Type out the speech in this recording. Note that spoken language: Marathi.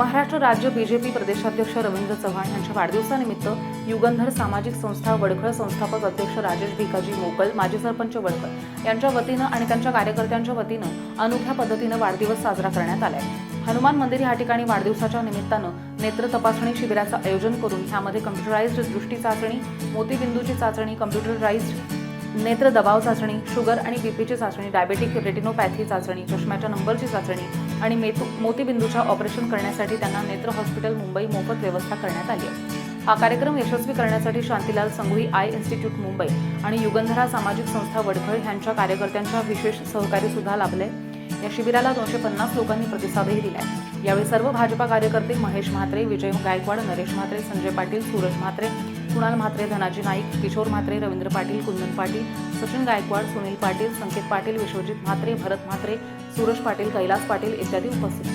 महाराष्ट्र राज्य बीजेपी प्रदेशाध्यक्ष रवींद्र चव्हाण यांच्या वाढदिवसानिमित्त युगंधर सामाजिक संस्था वडखळ संस्थापक अध्यक्ष राजेश भिकाजी मोकल माजी सरपंच वडखळ यांच्या वतीनं आणि त्यांच्या कार्यकर्त्यांच्या वतीनं अनोख्या पद्धतीनं वाढदिवस साजरा करण्यात आलाय. हनुमान मंदिर या ठिकाणी वाढदिवसाच्या निमित्तानं नेत्र तपासणी शिबिराचं आयोजन करून ह्यामध्ये कम्प्युटराइज्ड दृष्टी चाचणी मोतीबिंदूची चाचणी कम्प्युटराइज्ड नेत्र दबाव चाचणी शुगर आणि बीपीची चाचणी डायबेटिक रेटिनोपॅथी चाचणी चष्म्याच्या नंबरची चाचणी आणि मेतू मोतीबिंदूच्या ऑपरेशन करण्यासाठी त्यांना नेत्र हॉस्पिटल मुंबई मोफत व्यवस्था करण्यात आली आहे. हा कार्यक्रम यशस्वी करण्यासाठी शांतीलाल संघवी आय इन्स्टिट्यूट मुंबई आणि युगंधरा सामाजिक संस्था वडखळ यांच्या कार्यकर्त्यांच्या विशेष सहकार्य सुद्धा लाभले या शिबिराला दोनशे पन्नास लोकांनी प्रतिसादही दिलाय. यावेळी सर्व भाजपा कार्यकर्ते महेश म्हात्रे विजय गायकवाड नरेश म्हात्रे संजय पाटील सूरज म्हात्रे कुणाल म्हात्रे धनाजी नाईक किशोर म्हात्रे रवींद्र पाटील कुंदन पाटील सचिन गायकवाड सुनील पाटील संकेत पाटील विश्वजित म्हात्रे भरत म्हात्रे सूरज पाटील कैलास पाटील इत्यादी उपस्थित